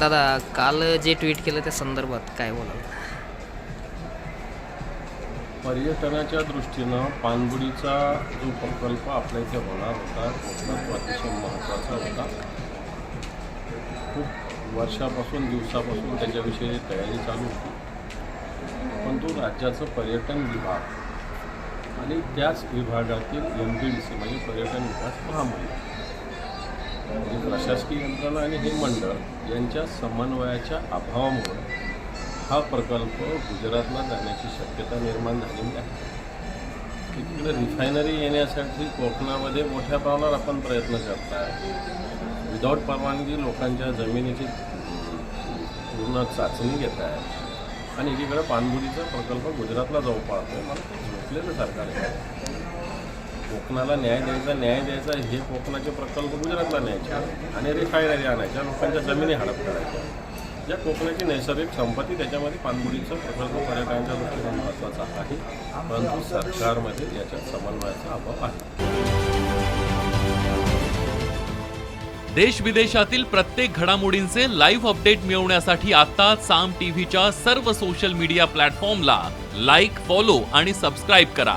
दादा काल जे ट्विट केलं त्या संदर्भात काय बोलाल? पर्यटनाच्या दृष्टीनं पाणबुडीचा जो प्रकल्प आपल्या इथे होणार होता कोकणात तो अतिशय महत्त्वाचा होता. खूप वर्षापासून दिवसापासून त्याच्याविषयी तयारी चालू होती. पण तो राज्याचं पर्यटन विभाग आणि त्याच विभागातील एम बी डी सी म्हणजे पर्यटन विकास महामंडळ. म्हणजे प्रशासकीय यंत्रणा आणि हे मंडळ यांच्या समन्वयाच्या अभावामुळे हा प्रकल्प गुजरातला जाण्याची शक्यता निर्माण झालेली आहे. तिकडे रिफायनरी येण्यासाठी कोकणामध्ये मोठ्या प्रमाणावर आपण प्रयत्न करत आहे विदाऊट परवानगी लोकांच्या जमिनीची पूर्ण चाचणी घेत आहे आणि एकीकडे पाणबुडीचा प्रकल्प गुजरातला जाऊ पाळतो मला झोपलेलं सरकार आहे. कोकणाला न्याय द्यायचा न्याय द्यायचा हे कोकणाचे प्रकल्प गुजरातला न्यायचे आणि रिफायनरी आणायच्या लोकांच्या जमिनी हडप करायच्या ज्या कोकणाची नैसर्गिक संपत्ती त्याच्यामध्ये पाणबुडीचा प्रकल्प पर्यटनाच्या दृष्टीने महत्त्वाचा आहे. परंतु सरकारमध्ये याच्यात समन्वयाचा अभाव आहे. देश विदेशातील प्रत्येक घडामोडींचे लाईव्ह अपडेट मिळवण्यासाठी आता साम टीव्हीच्या सर्व सोशल मीडिया प्लॅटफॉर्मला लाईक फॉलो आणि सबस्क्राईब करा.